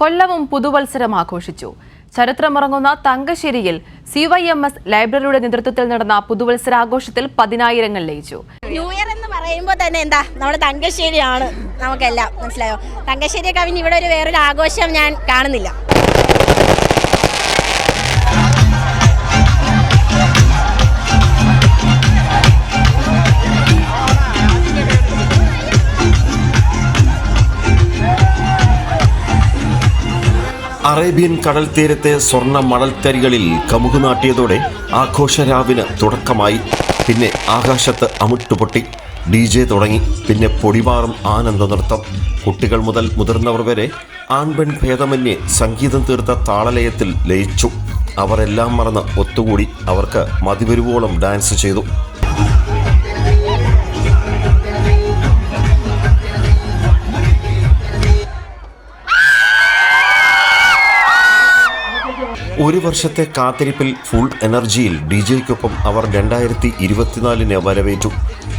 കൊല്ലവും പുതുവത്സരം ആഘോഷിച്ചു. ചരിത്രമിറങ്ങുന്ന തങ്കശ്ശേരിയിൽ സി വൈ എം എസ് ലൈബ്രറിയുടെ നേതൃത്വത്തിൽ നടന്ന പുതുവത്സരാഘോഷത്തിൽ പതിനായിരങ്ങൾ ലയിച്ചു. ന്യൂ ഇയർ എന്ന് പറയുമ്പോൾ തന്നെ എന്താ നമ്മുടെ തങ്കശ്ശേരിയാണ് നമുക്കെല്ലാം മനസ്സിലായോ? തങ്കശ്ശേരി കവിഞ്ഞ് ഇവിടെ ഒരു വേറൊരു ആഘോഷം ഞാൻ കാണുന്നില്ല. അറേബ്യൻ കടൽ തീരത്തെ സ്വർണ മണൽത്തരികളിൽ കമുക് നാട്ടിയതോടെ ആഘോഷരാവിന് തുടക്കമായി. പിന്നെ ആകാശത്ത് അമുട്ടുപൊട്ടി. ഡി ജെ തുടങ്ങി. പിന്നെ പൊടിമാറും ആനന്ദ നൃത്തം. കുട്ടികൾ മുതൽ മുതിർന്നവർ വരെ ആൺപെൺ ഭേദമന്യേ സംഗീതം തീർത്ത താളലയത്തിൽ ലയിച്ചു. അവരെല്ലാം മറന്ന് ഒത്തുകൂടി. അവർക്ക് മതിവരുവോളം ഡാൻസ് ചെയ്തു. ഒരു വർഷത്തെ കാത്തിരിപ്പിൽ ഫുൾ എനർജിയിൽ ഡി ജെക്കൊപ്പം അവർ രണ്ടായിരത്തി ഇരുപത്തിനാലിനെ വരവേറ്റു.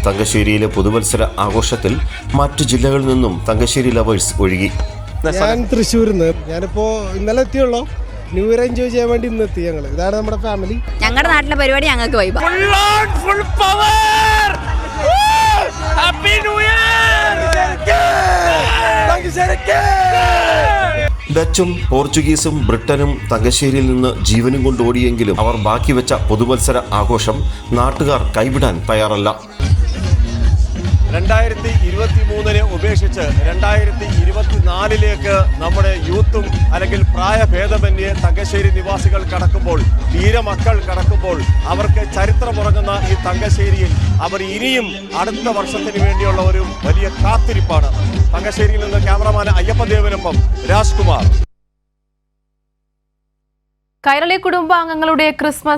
തങ്കശ്ശേരിയിലെ പുതുവത്സര ആഘോഷത്തിൽ മറ്റു ജില്ലകളിൽ നിന്നും തങ്കശ്ശേരി ലവേഴ്സ് ഒഴുകി. ഞാൻ തൃശ്ശൂരിൽ നിന്ന് ഞാനിപ്പോ ഇന്നലെ എത്തിയുള്ളൂ. ന്യൂ ഇയർ എൻജോയ് ചെയ്യാൻ വേണ്ടി ഇന്ന് എത്തി ഞങ്ങൾ ഇതാണ് നമ്മുടെ ഫാമിലി ഞങ്ങളുടെ നാട്ടിലെ പരിപാടി ഞങ്ങൾക്ക് വൈബ ഡച്ചും പോർച്ചുഗീസും ബ്രിട്ടനും തങ്കശ്ശേരിയിൽ നിന്ന് ജീവനും കൊണ്ട് ഓടിയെങ്കിലും അവർ ബാക്കി വെച്ച പൊതുമത്സര ആഘോഷം നാട്ടുകാർ കൈവിടാൻ തയ്യാറല്ല. രണ്ടായിരത്തി ഇരുപത്തി മൂന്നിനെ ഉപേക്ഷിച്ച് രണ്ടായിരത്തി ഇരുപത്തിനാലിലേക്ക് നമ്മുടെ യൂത്തും അല്ലെങ്കിൽ പ്രായഭേദമന്യേ തങ്കശ്ശേരി നിവാസികൾ കടക്കുമ്പോൾ തീരമക്കൾ കടക്കുമ്പോൾ അവർക്ക് ചരിത്രമുറങ്ങുന്ന ഈ തങ്കശ്ശേരിയിൽ അവർ ഇനിയും അടുത്ത വർഷത്തിന് വേണ്ടിയുള്ള ഒരു വലിയ കാത്തിരിപ്പാണ്. തങ്കശ്ശേരിയിൽ നിന്ന് ക്യാമറമാൻ അയ്യപ്പദേവനൊപ്പം രാജ്കുമാർ. കൈരളി കുടുംബാംഗങ്ങളുടെ ക്രിസ്മസ്